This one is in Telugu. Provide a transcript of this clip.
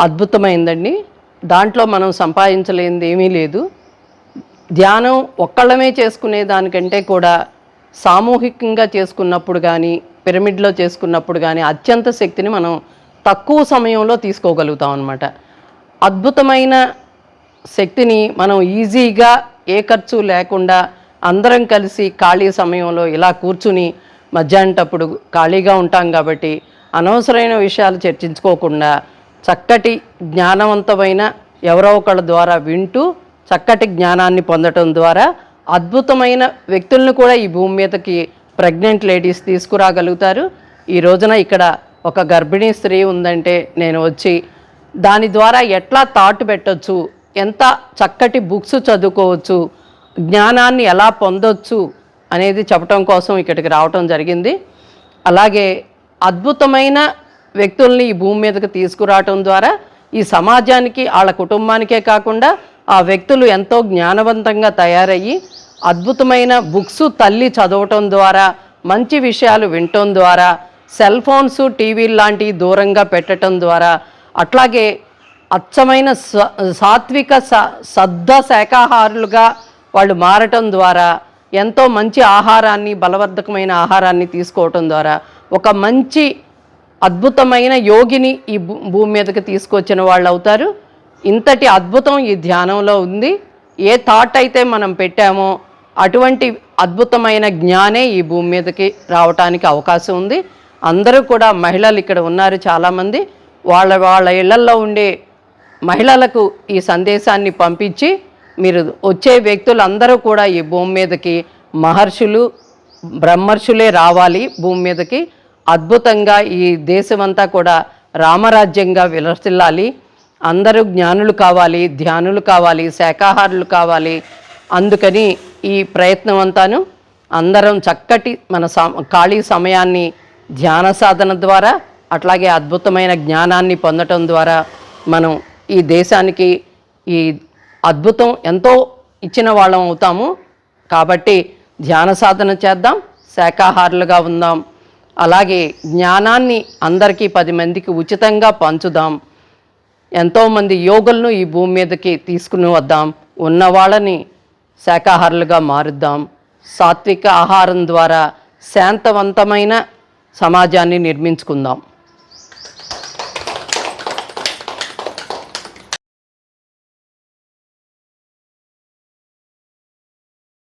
అద్భుతమైందండి. దాంట్లో మనం సంపాదించలేనిది ఏమీ లేదు. ధ్యానం ఒక్కళ్ళమే చేసుకునే దానికంటే కూడా సామూహికంగా చేసుకున్నప్పుడు కానీ పిరమిడ్లో చేసుకున్నప్పుడు కానీ అత్యంత శక్తిని మనం తక్కువ సమయంలో తీసుకోగలుగుతాం అనమాట అద్భుతమైన శక్తిని మనం ఈజీగా ఏ ఖర్చు లేకుండా అందరం కలిసి ఖాళీ సమయంలో ఇలా కూర్చుని మధ్యాహ్నటప్పుడు ఖాళీగా ఉంటాం కాబట్టి అనవసరమైన విషయాలు చర్చించుకోకుండా చక్కటి జ్ఞానవంతమైన ఎవరో ఒకళ్ళ ద్వారా వింటూ చక్కటి జ్ఞానాన్ని పొందటం ద్వారా అద్భుతమైన వ్యక్తులను కూడా ఈ భూమి మీదకి ప్రెగ్నెంట్ లేడీస్ తీసుకురాగలుగుతారు. ఈ రోజున ఇక్కడ ఒక గర్భిణీ స్త్రీ ఉందంటే నేను వచ్చి దాని ద్వారా ఎట్లా థాట్ పెట్టొచ్చు ఎంత చక్కటి బుక్స్ చదువుకోవచ్చు జ్ఞానాన్ని ఎలా పొందొచ్చు అనేది చెప్పటం కోసం ఇక్కడికి రావటం జరిగింది. అలాగే అద్భుతమైన వ్యక్తుల్ని ఈ భూమి మీదకి తీసుకురావటం ద్వారా ఈ సమాజానికి వాళ్ళ కుటుంబానికే కాకుండా ఆ వ్యక్తులు ఎంతో జ్ఞానవంతంగా తయారయ్యి అద్భుతమైన బుక్స్ తల్లి చదవటం ద్వారా మంచి విషయాలు వినటం ద్వారా సెల్ ఫోన్స్ టీవీలు లాంటివి దూరంగా పెట్టడం ద్వారా అట్లాగే అచ్చమైన స- సాత్విక స సద్ద శాకాహారులుగా వాళ్ళు మారటం ద్వారా ఎంతో మంచి ఆహారాన్ని బలవర్ధకమైన ఆహారాన్ని తీసుకోవటం ద్వారా ఒక మంచి అద్భుతమైన యోగిని ఈ భూమి మీదకి తీసుకొచ్చిన వాళ్ళు అవుతారు ఇంతటి అద్భుతం ఈ ధ్యానంలో ఉంది. ఏ థాట్ అయితే మనం పెట్టామో అటువంటి అద్భుతమైన జ్ఞానే ఈ భూమి మీదకి రావటానికి అవకాశం ఉంది. అందరూ కూడా మహిళలు ఇక్కడ ఉన్నారు చాలామంది. వాళ్ళ వాళ్ళ ఇళ్ళల్లో ఉండే మహిళలకు ఈ సందేశాన్ని పంపించి మీరు వచ్చే వ్యక్తులందరూ కూడా ఈ భూమి మీదకి మహర్షులు బ్రహ్మర్షులే రావాలి భూమి మీదకి. అద్భుతంగా ఈ దేశమంతా కూడా రామరాజ్యంగా విలసిల్లాలి. అందరూ జ్ఞానులు కావాలి ధ్యానులు కావాలి శాకాహారులు కావాలి. అందుకని ఈ ప్రయత్నం అంతాను అందరం చక్కటి మన సమ ఖాళీ సమయాన్ని ధ్యాన సాధన ద్వారా అట్లాగే అద్భుతమైన జ్ఞానాన్ని పొందటం ద్వారా మనం ఈ దేశానికి ఈ అద్భుతం ఎంతో ఇచ్చిన వాళ్ళం అవుతాము. కాబట్టి ధ్యాన సాధన చేద్దాం శాకాహారులుగా ఉందాం. అలాగే జ్ఞానాన్ని అందరికీ పది మందికి ఉచితంగా పంచుదాం. ఎంతోమంది యోగులను ఈ భూమి మీదకి తీసుకుని వద్దాం. ఉన్న వాళ్ళని శాకాహారులుగా మారుద్దాం. సాత్విక ఆహారం ద్వారా శాంతవంతమైన సమాజాన్ని నిర్మించుకుందాం.